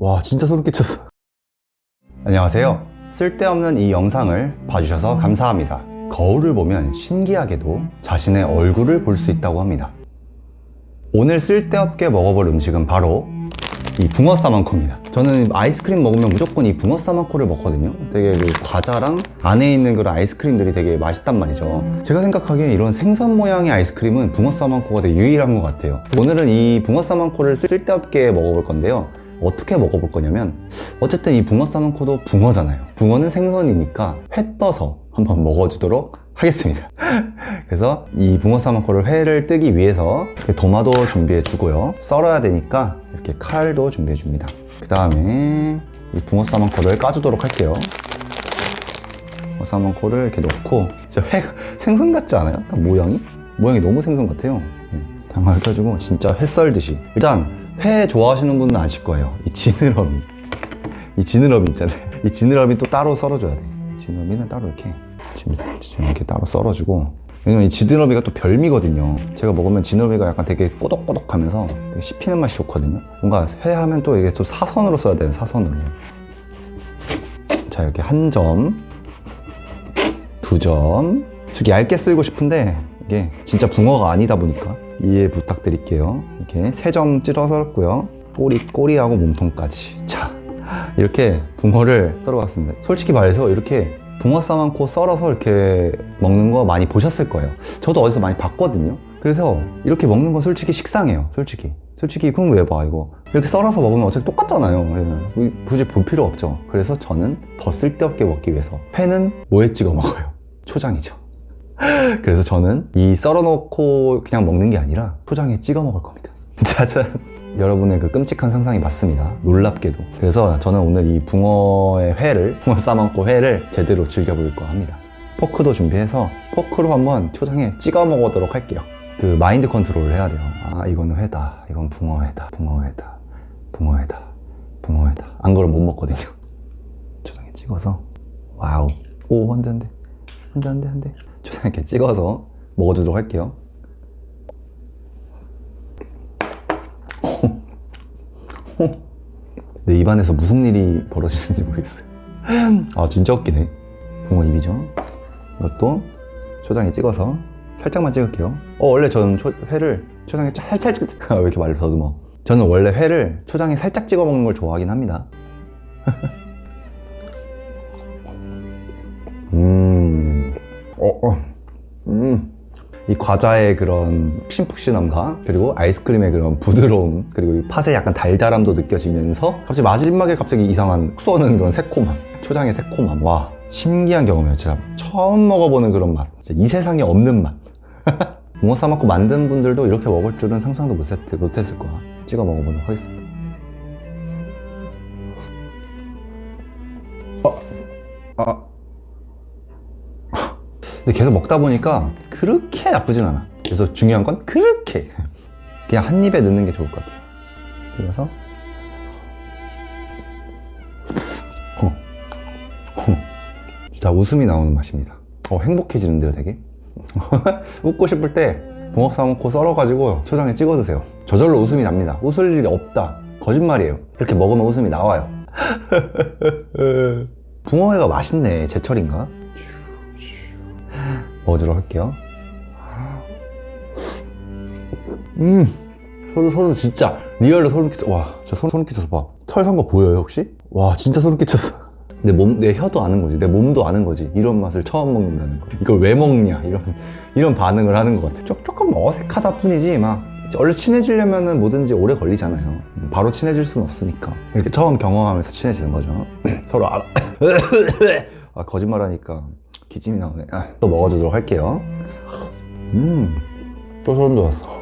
와 진짜 소름 끼쳤어 안녕하세요 쓸데없는 이 영상을 봐주셔서 감사합니다 거울을 보면 신기하게도 자신의 얼굴을 볼 수 있다고 합니다 오늘 쓸데없게 먹어볼 음식은 바로 이 붕어 싸만코입니다. 저는 아이스크림 먹으면 무조건 이 붕어 싸만코를 먹거든요. 되게 그 과자랑 안에 있는 그런 아이스크림들이 되게 맛있단 말이죠. 제가 생각하기에 이런 생선 모양의 아이스크림은 붕어 싸만코가 되게 유일한 것 같아요. 오늘은 이 붕어 싸만코를 쓸데없게 먹어볼 건데요. 어떻게 먹어볼 거냐면 어쨌든 이 붕어 싸만코도 붕어잖아요. 붕어는 생선이니까 회 떠서 한번 먹어주도록 하겠습니다. 그래서 이 붕어 싸먹고를 회를 뜨기 위해서 도마도 준비해 주고요. 썰어야 되니까 이렇게 칼도 준비해 줍니다. 그 다음에 이 붕어 싸먹고를 까주도록 할게요. 붕어 싸먹고를 이렇게 넣고 진짜 회가 생선 같지 않아요? 딱 모양이? 모양이 너무 생선 같아요. 장갑을 껴주고 진짜 회 썰듯이 일단 회 좋아하시는 분은 아실 거예요. 이 지느러미 이 지느러미 있잖아요. 이 지느러미 또 따로 썰어줘야 돼. 지느러미는 따로 이렇게 지금, 이렇게 따로 썰어주고 왜냐면 이 지느러미가 또 별미거든요. 제가 먹으면 지느러미가 약간 되게 꼬독꼬독하면서 되게 씹히는 맛이 좋거든요. 뭔가 회 하면 또 이게 또 사선으로 써야 돼요. 사선으로. 자 이렇게 한 점, 두 점. 저기 얇게 쓸고 싶은데 이 게 진짜 붕어가 아니다 보니까 이해 부탁드릴게요. 이렇게 세 점 찔러서 썰었고요. 꼬리 꼬리하고 몸통까지. 자 이렇게 붕어를 썰어봤습니다. 솔직히 말해서 이렇게 붕어 싸만코 썰어서 이렇게 먹는 거 많이 보셨을 거예요. 저도 어디서 많이 봤거든요. 그래서 이렇게 먹는 건 솔직히 식상해요. 솔직히. 솔직히 그럼 왜 봐, 이거. 이렇게 썰어서 먹으면 어차피 똑같잖아요. 예. 굳이 볼 필요 없죠. 그래서 저는 더 쓸데없게 먹기 위해서 회는 뭐에 찍어 먹어요? 초장이죠. 그래서 저는 이 썰어놓고 그냥 먹는 게 아니라 초장에 찍어 먹을 겁니다. 짜잔. 여러분의 그 끔찍한 상상이 맞습니다. 놀랍게도. 그래서 저는 오늘 이 붕어의 회를, 붕어 싸먹고 회를 제대로 즐겨볼까 합니다. 포크도 준비해서 포크로 한번 초장에 찍어 먹어보도록 할게요. 그 마인드 컨트롤을 해야 돼요. 아, 이거는 회다. 이건 붕어회다. 붕어회다. 붕어회다. 붕어회다. 안 그러면 못 먹거든요. 초장에 찍어서. 와우. 오, 한 대, 한 대. 한 대, 한 대, 한 대. 초장에 이렇게 찍어서 먹어주도록 할게요. 내 입안에서 무슨 일이 벌어지는지 모르겠어요. 아 진짜 웃기네. 붕어 입이죠. 이것도 초장에 찍어서 살짝만 찍을게요. 어 원래 저는 초- 회를 초장에 짜- 살짝 찍. 아, 왜 이렇게 말을 더듬어? 저는 원래 회를 초장에 살짝 찍어 먹는 걸 좋아하긴 합니다. 음, 어, 어, 과자의 그런 푹신푹신함과 그리고 아이스크림의 그런 부드러움 그리고 이 팥의 약간 달달함도 느껴지면서 갑자기 마지막에 갑자기 이상한 훅 쏘는 그런 새콤함 초장의 새콤함. 와 신기한 경험이에요. 진짜 처음 먹어보는 그런 맛. 진짜 이 세상에 없는 맛. 붕어 싸먹고 만든 분들도 이렇게 먹을 줄은 상상도 못했, 못했을 거야. 찍어 먹어보도록 하겠습니다. 어, 아, 계속 먹다 보니까 그렇게 나쁘진 않아. 그래서 중요한 건 그렇게 그냥 한 입에 넣는 게 좋을 것 같아요. 찍어서 어. 어. 진짜 웃음이 나오는 맛입니다. 어, 행복해지는데요, 되게. 웃고 싶을 때 붕어 싸먹고 썰어가지고 초장에 찍어 드세요. 저절로 웃음이 납니다. 웃을 일이 없다. 거짓말이에요. 이렇게 먹으면 웃음이 나와요. 붕어회가 맛있네. 제철인가? 먹어주도록 할게요. 음, 소름, 소름 진짜 리얼로 소름 끼쳐. 와, 진짜 소름, 소름 끼쳐서 봐. 털 산 거 보여요 혹시? 와, 진짜 소름 끼쳤어. 내 몸, 내 혀도 아는 거지, 내 몸도 아는 거지. 이런 맛을 처음 먹는다는 거. 이걸 왜 먹냐? 이런 이런 반응을 하는 것 같아. 조, 조금 어색하다 뿐이지 막. 원래 친해지려면은 뭐든지 오래 걸리잖아요. 바로 친해질 수는 없으니까. 이렇게 처음 경험하면서 친해지는 거죠. 서로 알아. 아, 거짓말 하니까 기침이 나오네. 아, 또 먹어주도록 할게요. 음, 또 소름 돋았어.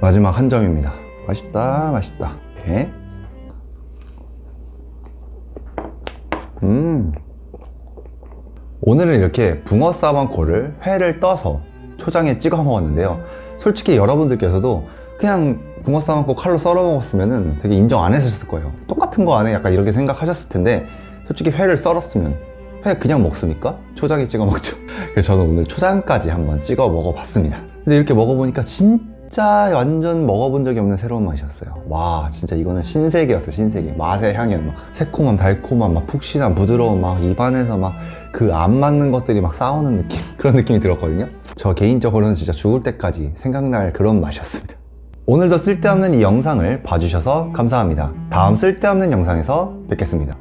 마지막 한 점입니다. 맛있다, 맛있다. 네. 음. 오늘은 이렇게 붕어 싸방코를 회를 떠서 초장에 찍어 먹었는데요. 솔직히 여러분들께서도 그냥 붕어 싸방코 칼로 썰어 먹었으면 되게 인정 안 했을 거예요. 똑같은 거 안에 약간 이렇게 생각하셨을 텐데 솔직히 회를 썰었으면 회 그냥 먹습니까? 초장에 찍어 먹죠. 그래서 저는 오늘 초장까지 한번 찍어 먹어봤습니다. 근데 이렇게 먹어보니까 진짜 진짜 완전 먹어본 적이 없는 새로운 맛이었어요. 와, 진짜 이거는 신세계였어요, 신세계. 맛의 향연, 막 새콤함, 달콤함, 막 푹신함, 부드러움, 막 입안에서 막 그 안 맞는 것들이 막 싸우는 느낌? 그런 느낌이 들었거든요. 저 개인적으로는 진짜 죽을 때까지 생각날 그런 맛이었습니다. 오늘도 쓸데없는 이 영상을 봐주셔서 감사합니다. 다음 쓸데없는 영상에서 뵙겠습니다.